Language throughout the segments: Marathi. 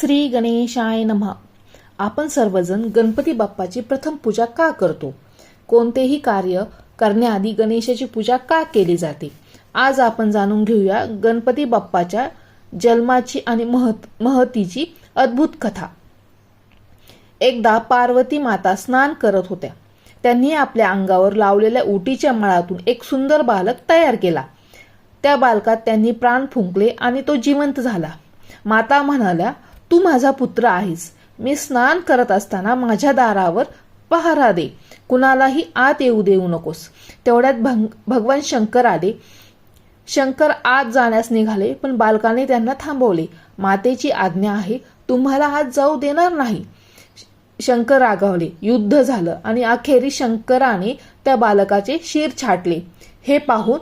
श्री गणेशाय नमः. आपण सर्वजण गणपती बाप्पाची प्रथम पूजा का करतो? कोणतेही कार्य करण्याआधी गणेशाची पूजा का केली जाते? आज आपण जाणून घेऊया गणपती बाप्पाच्या जन्माची आणि महत महतीची अद्भुत कथा. एकदा पार्वती माता स्नान करत होत्या. त्यांनी आपल्या अंगावर लावलेल्या उटीच्या मळातून एक सुंदर बालक तयार केला. त्या बालकात त्यांनी प्राण फुंकले आणि तो जिवंत झाला. माता म्हणाल्या तू माझा पुत्र आहेस. मी स्नान करत असताना माझ्या दारावर पहारा दे. कुणालाही आत येऊ देऊ नकोस. तेवढ्यात भंग- भगवान शंकर आले. शंकर आत जाण्यास निघाले पण बालकाने त्यांना थांबवले. मातेची आज्ञा आहे तुम्हाला आत जाऊ देणार नाही. शंकर रागावले. युद्ध झालं आणि अखेरी शंकराने त्या बालकाचे शिर छाटले. हे पाहून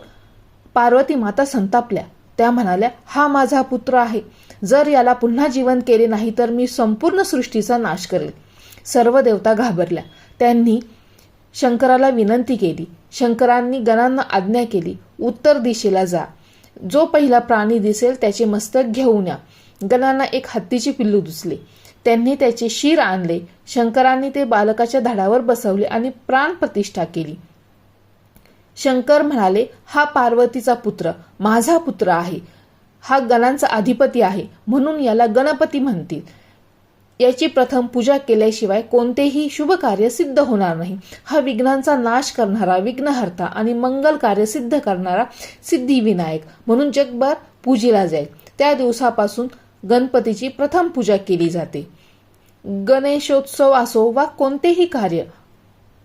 पार्वती माता संतापल्या. त्या म्हणाल्या हा माझा पुत्र आहे. जर याला पुन्हा जीवन केले नाही तर मी संपूर्ण सृष्टीचा नाश करेल. सर्व देवता घाबरल्या. त्यांनी शंकराला विनंती केली. शंकरांनी गणांना आज्ञा केली उत्तर दिशेला जा. जो पहिला प्राणी दिसेल त्याचे मस्तक घेऊन या. गणांना एक हत्तीचे पिल्लू दुसले. त्यांनी त्याचे शिर आणले. शंकरांनी ते बालकाच्या धडावर बसवले आणि प्राण प्रतिष्ठा केली. शंकर म्हणाले हा पार्वतीचा पुत्र माझा पुत्र आहे. हा गणांचा अधिपती आहे म्हणून याला गणपती म्हणतील. याची प्रथम पूजा केल्याशिवाय कोणतेही शुभ कार्य सिद्ध होणार नाही. हा विघ्नांचा नाश करणारा विघ्नहर्ता आणि मंगल कार्य सिद्ध करणारा सिद्धिविनायक म्हणून जगभर पूजिला जाईल. त्या दिवसापासून गणपतीची प्रथम पूजा केली जाते. गणेशोत्सव असो वा कोणतेही कार्य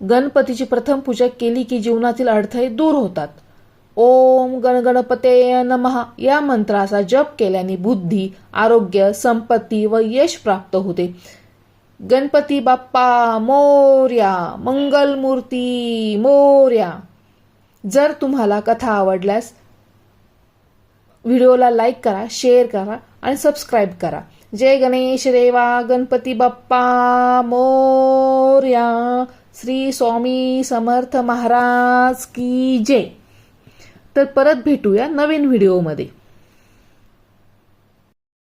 गणपतीची प्रथम पूजा केली की जीवनातील अडथळे दूर होतात. ओम गणगणपते नमहा या मंत्राचा जप केल्याने बुद्धी आरोग्य संपत्ती व यश प्राप्त होते. गणपती बाप्पा मोर्या मंगलमूर्ती मोर्या. जर तुम्हाला कथा आवडल्यास व्हिडिओला लाईक करा शेअर करा आणि सबस्क्राईब करा. जय गणेश देवा गणपती बाप्पा मोर्या. श्री स्वामी समर्थ महाराज की जय. तर परत भेटूया नवीन व्हिडिओमध्ये